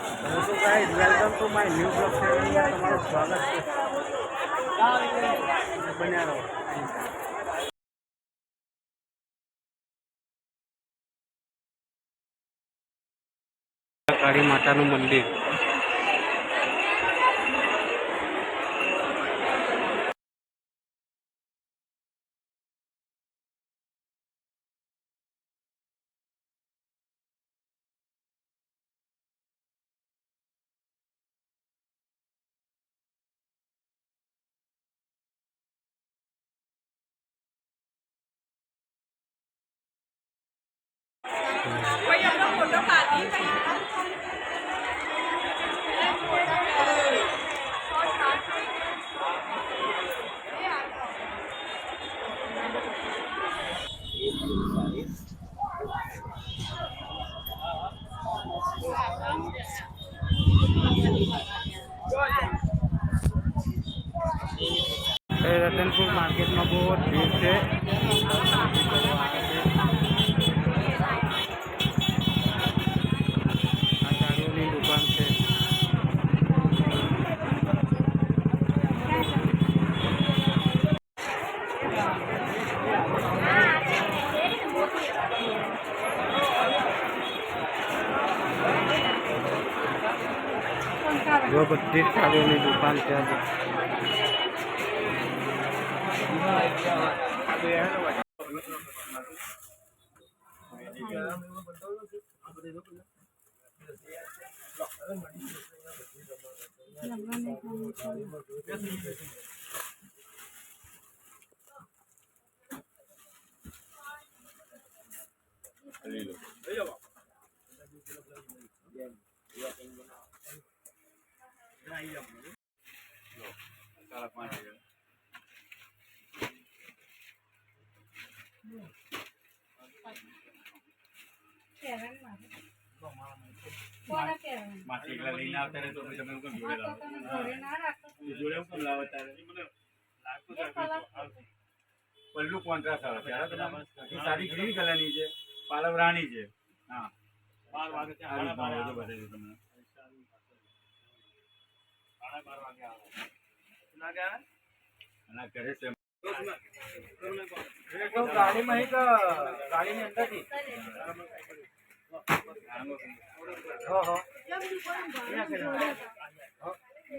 Two my new blog ચેનલમાં તમારું સ્વાગત છે. બન્યા રહો. કાળી માતાનું મંદિર. એ રતનપુર માર્કેટમાં બહુ જ ભીડ છે જો બધી સાડીઓની દુકાન છે માથી એકલા લઈને આવતા રહે તો પછી તમે જોડે લાવો જોડે કેમ લાવો. તારે પલ્લુ કોન્ટ્રાસ્ટ આવે આ તમે સાડી ગ્રીન કલરની છે. પાલવ રાણી છે. હા. બાર વાગે રીતના આવે. છે બતાવી તમને અને આ ઘરે છે. ગાડીમાં એક ગાડીની અંદરથી. હા હા.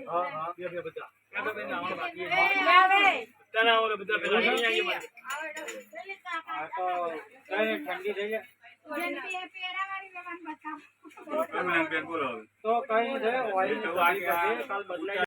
હા હા. બે બે બધા આવો બધા આ તો કઈ ઠંડી થઈ જાય. તો કઈ છે ઓઇલ કાલ બદલાઈ